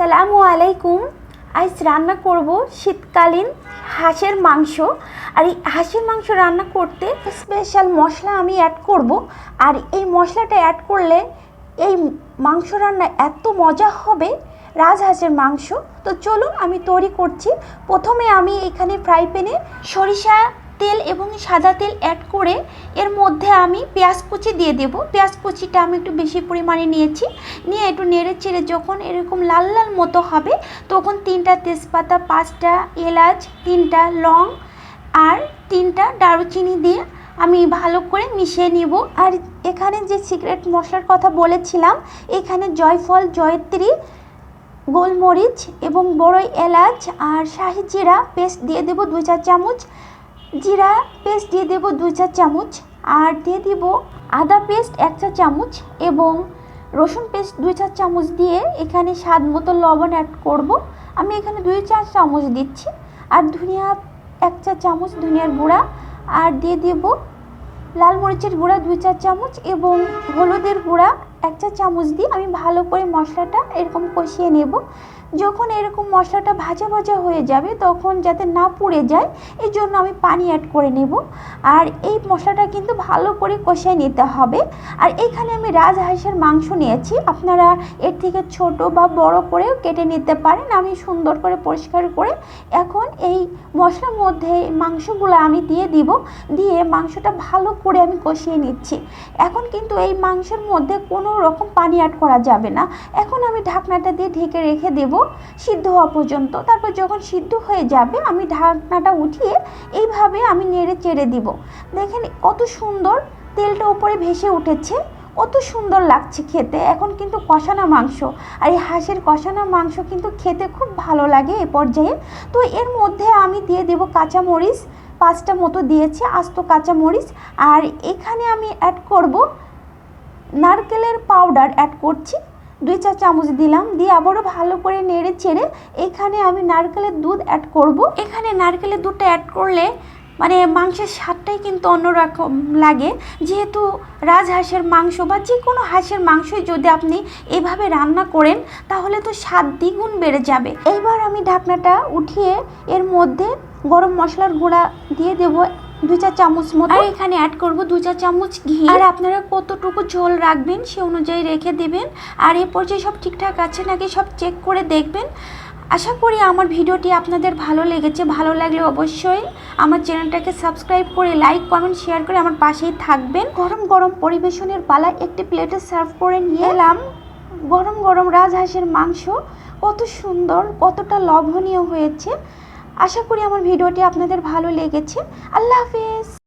আসসালামু আলাইকুম। আজ রান্না করব শীতকালীন হাঁসের মাংস। আর এই হাঁসের মাংস রান্না করতে স্পেশাল মশলা আমি অ্যাড করব। আর এই মশলাটা অ্যাড করলে এই মাংস রান্না এত মজা হবে রাজহাঁসের মাংস। তো চলুন আমি তৈরি করছি। প্রথমে আমি এখানে ফ্রাই প্যানে সরিষা তেল এবং সাদা তেল অ্যাড করে এর আমি পেঁয়াজ কুচি দিয়ে দেব। পেঁয়াজ কুচিটা আমি একটু বেশি পরিমাণে নিয়েছি। নিয়ে একটু নেড়ে চেড়ে যখন এরকম লাল লাল মতো হবে, তখন তিনটা তেজপাতা, পাঁচটা এলাচ, তিনটা লং আর তিনটা দারুচিনি দিয়ে আমি ভালো করে মিশিয়ে নিব। আর এখানে যে সিক্রেট মশলার কথা বলেছিলাম, এখানে জয়ফল, জয়ত্রী, গোলমরিচ এবং বড়ই এলাচ আর শাহি জিরা পেস্ট দিয়ে দেবো দুই চার চামচ জিরা পেস্ট দিয়ে দেবো দুই চার চামচ আর দিয়ে দিব আদা পেস্ট এক চা চামচ এবং রসুন পেস্ট দুই চার চামচ দিয়ে এখানে স্বাদ মতো লবণ অ্যাড করব। আমি এখানে দুই চার চামচ দিচ্ছি। আর ধনিয়া এক চা চামচ ধনিয়ার গুঁড়া আর দিয়ে দেব লাল মরিচের গুঁড়া দুই চার চামচ এবং হলুদের গুঁড়া এক চা চামচ দিয়ে আমি ভালো করে মশলাটা এরকম কষিয়ে নেব। যখন এরকম মশলাটা ভাজা ভাজা হয়ে যাবে তখন যাতে না পুড়ে যায় এই জন্য আমি পানি অ্যাড করে নেব। আর এই মশলাটা কিন্তু ভালো করে কষিয়ে নিতে হবে। আর এখানে আমি রাজহাঁসের মাংস নিয়েছি। আপনারা এর থেকে ছোট বা বড় করেও কেটে নিতে পারেন। আমি সুন্দর করে পরিষ্কার করে এখন মশলার মধ্যে মাংসগুলো আমি দিয়ে দিব, দিয়ে মাংসটা ভালো করে আমি কষিয়ে নিচ্ছি। এখন কিন্তু এই মাংসের মধ্যে কোনো রকম পানি অ্যাড করা যাবে না। এখন আমি ঢাকনাটা দিয়ে ঢেকে রেখে দেব সিদ্ধ হওয়া পর্যন্ত। তারপর যখন সিদ্ধ হয়ে যাবে, আমি ঢাকনাটা উঠিয়ে এইভাবে আমি নেড়ে চেড়ে দিব। দেখেন কত সুন্দর তেলটা উপরে ভেসে উঠেছে। কত সুন্দর লাগছে খেতে। এখন কিন্তু কষানো মাংস। আর এই হাঁসের কষানো মাংস কিন্তু খেতে খুব ভালো লাগে এ পর্যায়ে। তো এর মধ্যে আমি দিয়ে দেব কাঁচামরিচ, পাঁচটা মতো দিয়েছি, আস্ত কাঁচামরিচ। আর এখানে আমি অ্যাড করব নারকেলের পাউডার অ্যাড করছি। দুই চা চামচ দিলাম। দিয়ে আবারও ভালো করে নেড়ে চেড়ে এখানে আমি নারকেলের দুধ অ্যাড করব। এখানে নারকেলের দুধটা অ্যাড করলে মানে মাংসের স্বাদটাই কিন্তু অন্যরকম লাগে। যেহেতু রাজহাঁসের মাংস বা যে কোনো হাঁসের মাংসই যদি আপনি এভাবে রান্না করেন তাহলে তো স্বাদ দ্বিগুণ বেড়ে যাবে। এইবার আমি ঢাকনাটা উঠিয়ে এর মধ্যে গরম মশলার গুঁড়া দিয়ে দেবো দু চা চামচ মতো। আর এখানে অ্যাড করব দু চা চামচ ঘি। আর আপনারা কতটুকু ঝোল রাখবেন সে অনুযায়ী রেখে দেবেন। আর এ পর্যায়ে সব ঠিকঠাক আছে নাকি সব চেক করে দেখবেন। আশা করি আমার ভিডিওটি আপনাদের ভালো লেগেছে। ভালো লাগলে অবশ্যই আমার চ্যানেলটাকে সাবস্ক্রাইব করে, লাইক, কমেন্ট, শেয়ার করে আমার পাশেই থাকবেন। গরম গরম পরিবেশনের পালা একটি প্লেটে সার্ভ করে নিয়ে এলাম। গরম গরম রাজহাঁসের মাংস কত সুন্দর, কতটা লোভনীয় হয়েছে। আশা করি আমার ভিডিওটি আপনাদের ভালো লেগেছে। আল্লাহ হাফেজ।